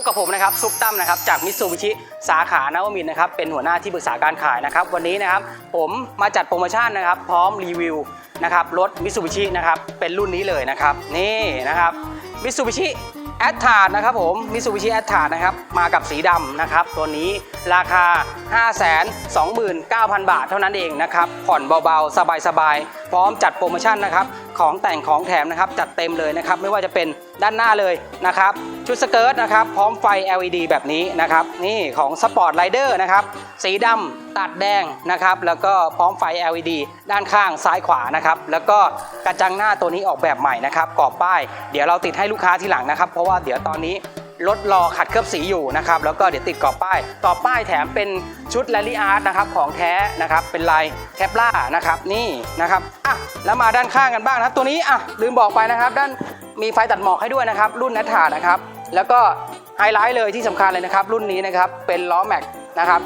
บกับผมนะครับซุปตั้มนะครับจากมิตซูบิชิสาขานวมินนะครับเป็นหัวหน้าที่ปรึกษาการขายนะครับวันนี้นะครับผมมาจัดโปรโมชั่นนะครับพร้อมรีวิวนะครับรถมิตซูบิชินะครับเป็นรุ่นนี้เลยนะครับนี่นะครับมิตซูบิชิแอตทาร์นะครับผมมิตซูบิชิแอตทาร์นะครับมากับสีดำนะครับตัวนี้ราคา 529,000 บาทเท่านั้นเองนะครับผ่อนเบาๆ สบายๆ พร้อมจัดโปรโมชั่นนะครับของแต่งของแถมนะครับจัดเต็มเลยนะครับไม่ว่าจะเป็นด้านหน้าเลยนะครับ ชุดสเกิร์ตนะครับ พร้อมไฟ LED แบบนี้นะครับ นี่ของ Sport Rider นะครับ สีดำตัดแดงนะครับ แล้วก็พร้อมไฟ LED ด้านข้างซ้ายขวานะครับ แล้วก็กระจังหน้าตัวนี้ออกแบบใหม่นะครับกรอบป้าย เดี๋ยวเราติดให้ลูกค้าทีหลังนะครับ เพราะว่าเดี๋ยวตอนนี้รถรอขัดเคลือบสีอยู่นะครับ แล้วก็เดี๋ยวติดกรอบป้ายกรอบป้ายแถมเป็นชุดแรลลี่อาร์ตนะครับของแท้นะครับ เป็นลายแคปล่านะครับ นี่นะครับอะแล้วมาด้านข้างกันบ้างนะตัวนี้อะลืมบอกไปนะครับ ด้านมีไฟตัดหมอกให้ด้วยนะครับ รุ่นนัทธานะครับ แล้วก็ไฮไลท์เลยที่สำคัญเลยนะครับ รุ่นนี้นะครับเป็นล้อแม็กนะครับ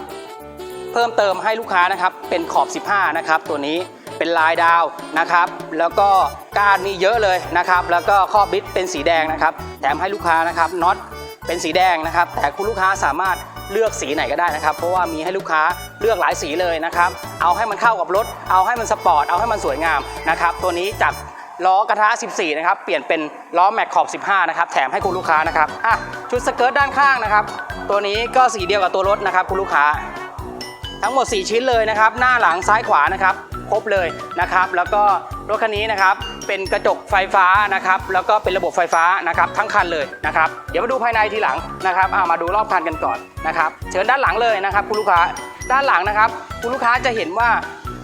เพิ่มเติมให้ลูกค้านะครับเป็นขอบ 15 นะครับ ตัวนี้เป็นลายดาวนะครับ แล้วก็ก้านนี่เยอะเลยนะครับ แล้วก็ข้อบิดเป็นสีแดงนะครับ แถมให้ลูกค้านะครับน็อตเป็นสีแดงนะครับ แต่คุณลูกค้าสามารถเลือกสีไหนก็ได้นะครับ เพราะว่ามีให้ลูกค้าเลือกหลายสีเลยนะครับ เอาให้มันเข้ากับรถ เอาให้มันสปอร์ต เอาให้มันสวยงามนะครับ ตัวนี้จาก ล้อกระทะ 14 นะครับ เปลี่ยนเป็นล้อแม็กขอบ 15 นะครับ แถมให้คุณลูกค้านะครับ อะ ชุดสเกิร์ตด้านข้างนะครับ ตัวนี้ก็สีเดียวกับตัวรถนะครับคุณลูกค้า ทั้งหมด 4 ชิ้นเลยนะครับ หน้าหลังซ้ายขวานะครับครบเลยนะครับ แล้วก็รถคันนี้นะครับเป็นกระจกไฟฟ้านะครับ แล้วก็เป็นระบบไฟฟ้านะครับทั้งคันเลยนะครับ เดี๋ยวมาดูภายในทีหลังนะครับอ่ามาดูรอบคันกันก่อนนะครับ เชิญด้านหลังเลยนะครับคุณลูกค้า ด้านหลังนะครับคุณลูกค้าจะเห็นว่า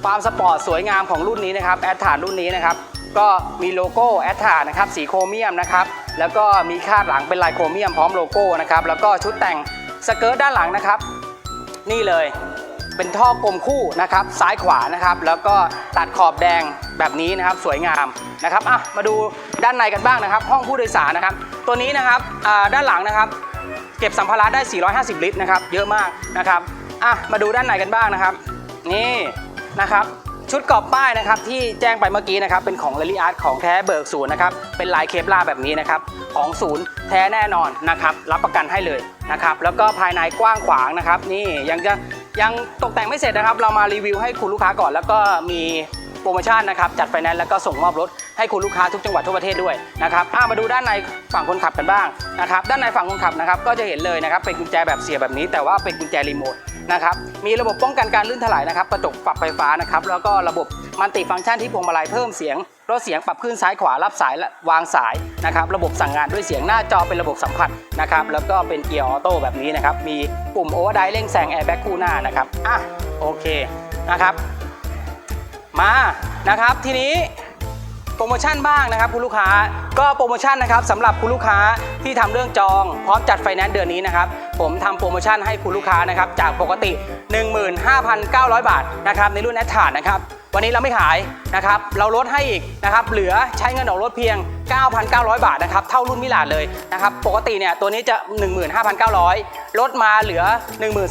ความสปอร์ตสวยงามของรุ่นนี้นะครับแอดฐานรุ่นนี้นะครับ ก็มีโลโก้แอดฐานะครับสีโครเมียมนะครับแล้วก็มีคาดหลังเป็นลายโครเมียมพร้อมโลโก้นะครับแล้วก็ชุดแต่งสเกิร์ตด้านหลังนะครับ นี่เลยเป็นท่อกลมคู่นะครับซ้ายขวานะครับ แล้วก็ตัดขอบแดงแบบนี้นะครับสวยงามนะครับอะมาดูด้านในกันบ้างนะครับ ห้องผู้โดยสารนะครับ ตัวนี้นะครับด้านหลังนะครับ เก็บสัมภาระได้ 450 ลิตรนะครับ เยอะมากนะครับอะมาดูด้านในกันบ้างนะครับ นี่นะครับ ชุดกรอบป้ายนะครับที่แจ้งไปเมื่อกี้นะครับเป็นของ r a l l y Art ของแท้เบิกศูนย์นะครับเป็นลายเคปลาแบบนี้นะครับของศูนย์แท้แน่นอนนะครับรับประกันให้เลยนะครับแล้วก็ภายในกว้างขวางนะครับนี่ยังจะยังตกแต่งไม่เสร็จนะครับ เรามารีวิวให้คุณลูกค้าก่อน แล้วก็มีโปรโมชั่นนะครับจัดไฟแนนซ์แล้วก็ส่งมอบรถให้คุณลูกค้าทุกจังหวัดทั่วประเทศด้วยนะครับอะมาดูด้านในฝั่งคนขับกันบ้างนะครับด้านในฝั่งคนขับนะครับก็จะเห็นเลยนะครับเป็นกุญแจแบบเสียบแบบนี้ แต่ว่าเป็นกุญแจรีโมท นะครับ มีระบบป้องกันการลื่นถลายนะครับ กระจกปรับไฟฟ้านะครับ แล้วก็ระบบมัลติฟังก์ชันที่พวงมาลัยเพิ่มเสียงลดเสียงปรับขึ้นซ้ายขวารับสายและวางสายนะครับ ระบบสั่งงานด้วยเสียงหน้าจอเป็นระบบสัมผัสนะครับ แล้วก็เป็นเกียร์ออโต้แบบนี้นะครับ มีปุ่มโอเวอร์ไดเร่งแซงแอร์แบ็กคู่หน้านะครับ อะ โอเคนะครับ มา นะครับ ทีนี้ โปรโมชั่นบ้างนะครับคุณลูกค้าก็โปรโมชั่นนะครับสำหรับคุณลูกค้าที่ทำเรื่องจองพร้อมจัดไฟแนนซ์เดือนนี้นะครับผมทำโปรโมชั่นให้คุณลูกค้านะครับจากปกติ 15,900 บาทนะครับในรุ่นแอดทาร์นะครับวันนี้เราไม่ขายนะครับเราลดให้อีกนะครับเหลือใช้เงินออกรถเพียง 9,900 บาทนะครับเท่ารุ่นมิลานเลยนะครับปกติเนี่ยตัวนี้จะ 15,900 ลดมาเหลือ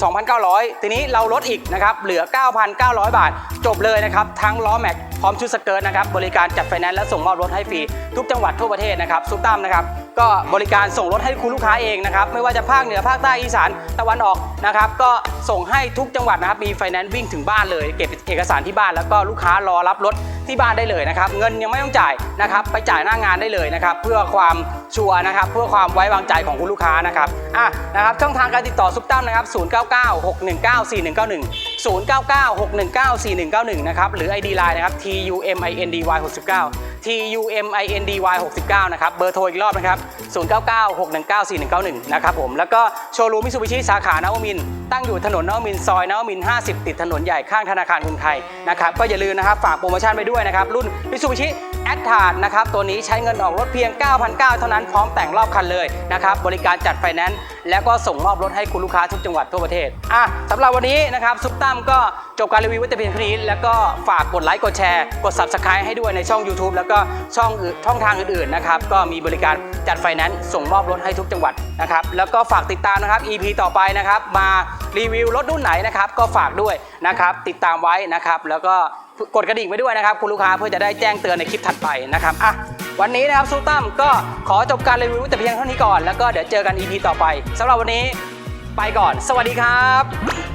12,900 ทีนี้เราลดอีกนะครับเหลือ 9,900 บาท จบเลยนะครับทั้งล้อแม็ก พร้อมชุดสเกิร์ตนะครับบริการจัดไฟแนนซ์และส่งมอบรถให้ฟรีทุกจังหวัดทั่วประเทศนะครับซุปตั้มนะครับก็บริการส่งรถให้คุณลูกค้าเองนะครับไม่ว่าจะภาคเหนือภาคใต้อีสานตะวันออกนะครับก็ส่งให้ทุกจังหวัดนะครับมีไฟแนนซ์วิ่งถึงบ้านเลย เก็บเอกสารที่บ้านแล้วก็ลูกค้ารอรับรถที่บ้านได้เลยนะครับเงินยังไม่ต้องจ่ายนะครับไปจ่ายหน้างานได้เลยนะครับเพื่อความชัวร์นะครับเพื่อความไว้วางใจของคุณลูกค้านะครับอะนะครับช่องทางการติดต่อซุปตั้มนะครับ0996194191 0996194191 นะครับ หรือ ID Line นะครับ TUMINDY 69 TUMINDY 69 นะครับ เบอร์โทรอีกรอบนะครับ 0996194191 นะครับผม แล้วก็โชว์รูมมิซูบิชิสาขานวมิน ตั้งอยู่ถนนนวมินซอยนวมิน 50 ติดถนนใหญ่ข้างธนาคารกรุงไทยนะครับ ก็อย่าลืมนะครับ ฝากโปรโมชั่นไปด้วยนะครับ รุ่นมิซูบิชิ แอดทาร์นะครับตัวนี้ใช้เงินออกรถเพียง 9,900 เท่านั้นพร้อมแต่งรอบคันเลยนะครับบริการจัดไฟแนนซ์แล้วก็ส่งมอบรถให้คุณลูกค้าทุกจังหวัดทั่วประเทศอะสำหรับวันนี้นะครับซุปตั้มก็จบการรีวิวไว้แต่เพียงเท่านี้ แล้วก็ฝากกดไลค์กดแชร์กด subscribe ให้ด้วยในช่อง YouTube แล้วก็ช่องอื่นช่องทางอื่นๆนะครับก็มีบริการจัดไฟแนนซ์ส่งมอบรถให้ทุกจังหวัดนะครับแล้วก็ฝากติดตามนะครับ EP ต่อไปนะครับมารีวิวรถรุ่นไหนนะครับก็ฝากด้วยนะครับติดตามไว้นะครับแล้วก็ กดกระดิ่งไว้ด้วยนะครับ คุณลูกค้าเพื่อจะได้แจ้งเตือนในคลิปถัดไปนะครับอะวันนี้นะครับซูตั้มก็ขอจบการรีวิวแต่เพียงเท่านี้ก่อนแล้วก็เดี๋ยวเจอกัน EP ต่อไปสำหรับวันนี้ไปก่อน สวัสดีครับ